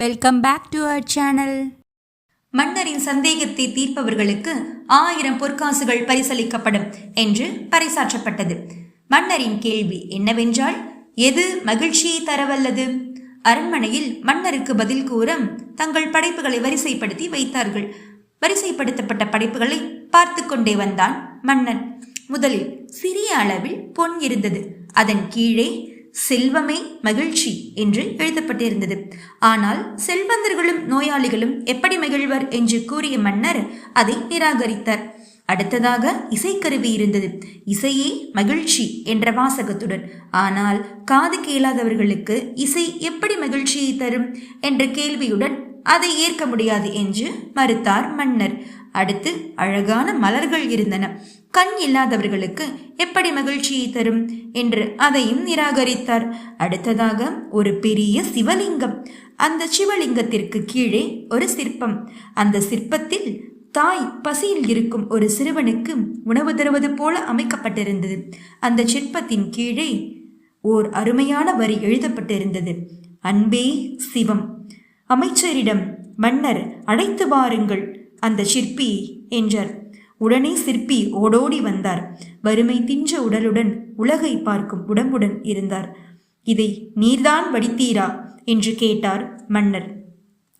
Welcome back to our channel மன்னரின் சந்தேகத்தை தீர்ப்பவர்களுக்கு ஆயிரம் பொற்காசுகள் பரிசளிக்கப்படும் என்று பறைசாற்றப்பட்டது. மன்னரின் கேள்வி என்னவென்றால் எது மகிழ்ச்சியை தரவல்லது? அரண்மனையில் மன்னருக்கு பதில் கூற தங்கள் படைப்புகளை வரிசைப்படுத்தி வைத்தார்கள். வரிசைப்படுத்தப்பட்ட படைப்புகளை பார்த்து கொண்டே வந்தான் மன்னன் முதலில் சிறிய அளவில் பொன் இருந்தது. அதன் கீழே செல்வமே மகிழ்ச்சி என்று எழுதப்பட்டிருந்தது. ஆனால் செல்வந்தர்களும் நோயாளிகளும் எப்படி மகிழ்வர் என்று கூறிய மன்னர் அதை நிராகரித்தார். அடுத்ததாக இசைக்கருவி இருந்தது. இசையே மகிழ்ச்சி என்ற வாசகத்துடன் ஆனால் காது கேளாதவர்களுக்கு இசை எப்படி மகிழ்ச்சியை தரும்? என்ற கேள்வியுடன் அதை ஏற்க முடியாது என்று மறுத்தார் மன்னர். அடுத்து அழகான மலர்கள் இருந்தன. கண் இல்லாதவர்களுக்கு எப்படி மகிழ்ச்சியை தரும் என்று அதையும் நிராகரித்தார். அடுத்ததாக ஒரு பெரிய சிவலிங்கம். அந்த சிவலிங்கத்திற்கு கீழே ஒரு சிற்பம். அந்த சிற்பத்தில் தாய் பசியில் இருக்கும் ஒரு சிறுவனுக்கு உணவு தருவது போல அமைக்கப்பட்டிருந்தது. அந்த சிற்பத்தின் கீழே ஓர் அருமையான வரி எழுதப்பட்டிருந்தது. அன்பே சிவம் அமைச்சரிடம் மன்னர் அழைத்து வாருங்கள் அந்த சிற்பி என்றார். உடனே சிற்பி ஓடோடி வந்தார். வறுமை தின்ற உடலுடன் உலகை பார்க்கும் உடம்புடன் இருந்தார். இதை நீர்தான் வடித்தீரா? என்று கேட்டார் மன்னர்.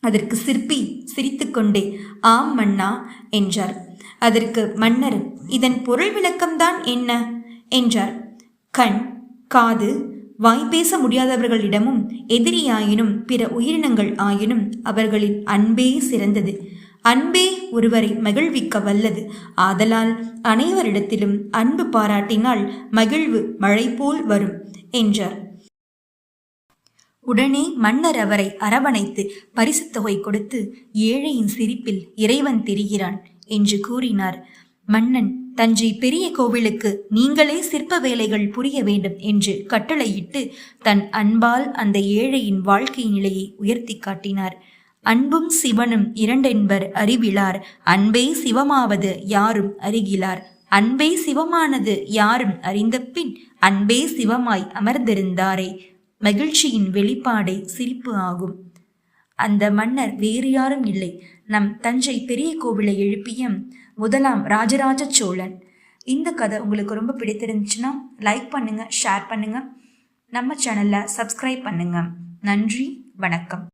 அதற்கு சிற்பி சிரித்துக்கொண்டே ஆம் மன்னா என்றார். அதற்கு மன்னர் இதன் பொருள் விளக்கம்தான் என்ன? என்றார். கண் காது வாய் பேச முடியாதவர்களிடமும் எதிரியாயினும் பிற உயிரினங்கள் ஆயினும் அவர்களின் அன்பே சிறந்தது. அன்பே ஒருவரை மகிழ்விக்க வல்லது. ஆதலால் அனைவரிடத்திலும் அன்பு பாராட்டினால் மகிழ்வு மழை போல் வரும் என்றார். உடனே மன்னர் அவரை அரவணைத்து பரிசுத் தொகை கொடுத்து ஏழையின் சிரிப்பில் இறைவன் தெரிகிறான் என்று கூறினார். மன்னன் தஞ்சை பெரிய கோவிலுக்கு நீங்களே சிற்ப வேலைகள் புரிய வேண்டும் என்று கட்டளையிட்டு தன் அன்பால் அந்த ஏழையின் வாழ்க்கை நிலையை உயர்த்தி காட்டினார். அன்பும் சிவனும் இரண்டென்பர் அறிவிலார். அன்பே சிவமாவது யாரும் அறிகிலார். அன்பே சிவமானது யாரும் அறிந்த பின் அன்பே சிவமாய் அமர்ந்திருந்தாரே. மகிழ்ச்சியின் வெளிப்பாடே சிரிப்பு ஆகும். அந்த மன்னர் வேறு யாரும் இல்லை. நம் தஞ்சை பெரிய கோவிலை எழுப்பிய முதலாம் ராஜராஜ சோழன். இந்த கதை உங்களுக்கு ரொம்ப பிடித்திருந்துச்சுன்னா லைக் பண்ணுங்க ஷேர் பண்ணுங்க. நம்ம சேனலை சப்ஸ்கிரைப் பண்ணுங்க. நன்றி வணக்கம்.